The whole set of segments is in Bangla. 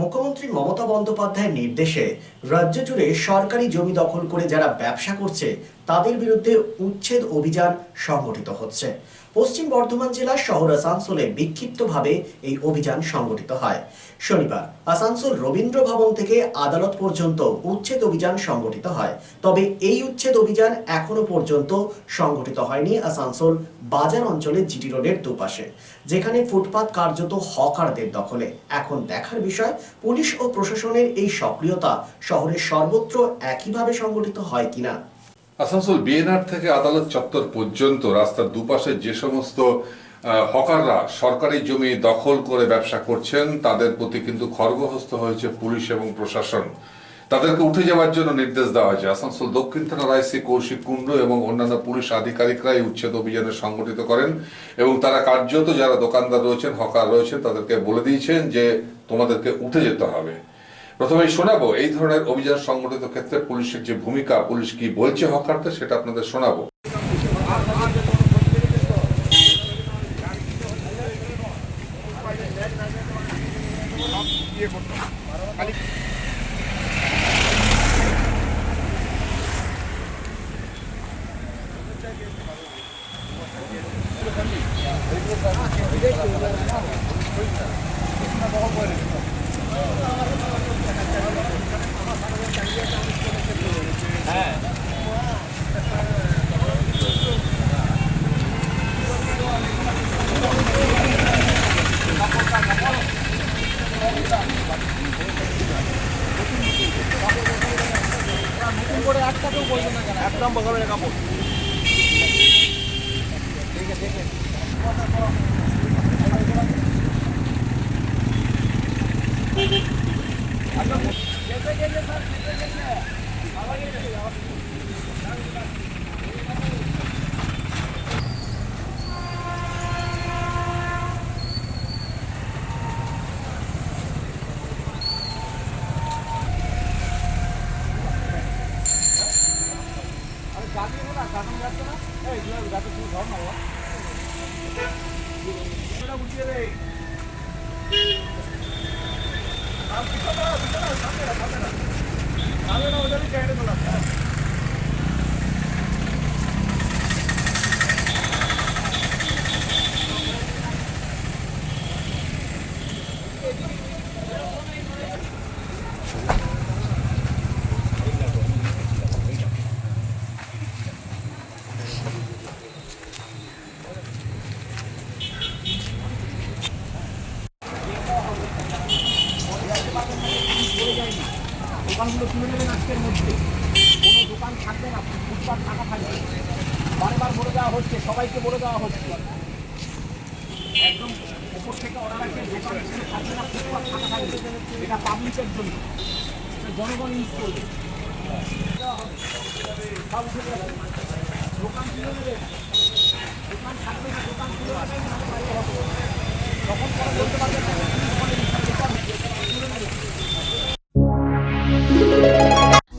মুখ্যমন্ত্রী মমতা বন্দ্যোপাধ্যায়ের নির্দেশে রাজ্য জুড়ে সরকারি জমি দখল করে যারা ব্যবসা করছে তাদের বিরুদ্ধে উচ্ছেদ অভিযান সংগঠিত হচ্ছে পশ্চিম বর্ধমান জেলার শহর আসানসোলে বিক্ষিপ্তভাবে এই অভিযান সংগঠিত হয় শনিবার আসানসোল রবীন্দ্র ভবন থেকে আদালত পর্যন্ত উচ্ছেদ অভিযান সংগঠিত হয় তবে এই উচ্ছেদ অভিযান এখনো পর্যন্ত সংগঠিত হয়নি আসানসোল বাজার অঞ্চলে জিটি রোডের দুপাশে যেখানে ফুটপাত কার্যত হকারদের দখলে এখন দেখার বিষয় পুলিশ ও প্রশাসনের এই সক্রিয়তা শহরের সর্বত্র একইভাবে সংগঠিত হয় কিনা আসানসোল বিএনআর থেকে আদালত চত্বর পর্যন্ত রাস্তার দুপাশে যে সমস্ত হকাররা সরকারি জমি দখল করে ব্যবসা করছেন তাদের প্রতি কিন্তু খর্গহস্ত হয়েছে পুলিশ এবং প্রশাসন তাদেরকে উঠে যাওয়ার জন্য নির্দেশ দেওয়া হয়েছে আসানসোল দক্ষিণ থানার আইসি কৌশিক কুণ্ড এবং অন্যান্য পুলিশ আধিকারিকরাই উচ্ছেদ অভিযানে সংগঠিত করেন এবং তারা কার্যত যারা দোকানদার রয়েছেন হকার রয়েছেন তাদেরকে বলে দিয়েছেন যে তোমাদেরকে উঠে যেতে হবে প্রথমেই শোনাবো এই ধরনের অভিযান সংগঠিত ক্ষেত্রে পুলিশের যে ভূমিকা পুলিশ কি বলছে হকারদের সেটা আপনাদের শোনাবো খালি কেউ বলবে না এক নম্বর হবে কাপড় ঠিক আছে காலையில் வந்து கைடு கொள்ளாங்க দোকানগুলো তুলে নেবেন আজকের মধ্যে কোনো দোকান থাকবে না ফুটপাত থাকা থাকবে বারবার বলে দেওয়া হচ্ছে সবাইকে বলে দেওয়া হচ্ছে একদম ওপর থেকে অর্ডার আছে দোকান থাকবে না ফুটপাত থাকা থাকবে এটা পাবলিকের জন্য জনগণ ইউজ করবে দোকান তুলে নেবে দোকান থাকবে না দোকান তুলে নেবে তখন তারা বলতে পারবে না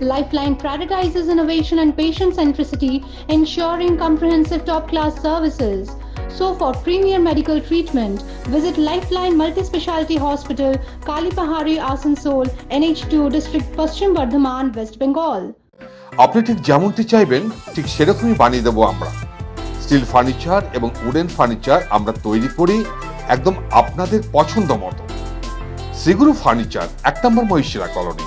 Lifeline prioritizes innovation and patient centricity, ensuring comprehensive top class services. So, for premier medical treatment, visit Lifeline Multi Speciality Hospital, Kali Kalipahari, Asansol, NH2, District Paschim Bardhaman, West Bengal. আপনি ঠিক যেমনটি চাইবেন ঠিক সেরকমই বানিয়ে দেবো আমরা স্টিল ফার্নিচার এবং উডেন ফার্নিচার আমরা তৈরি করি একদম আপনাদের পছন্দ মতো শ্রীগুরু ফার্নিচার এক number Mahishila colony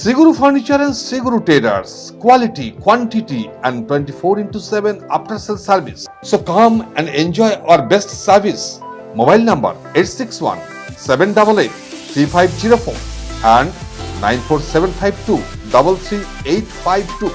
Siguru Furniture and Siguru Traders. Quality, quantity and 24/7 after sale service. So come and enjoy our best service. Mobile number 861-788-3504 and 94752-33852.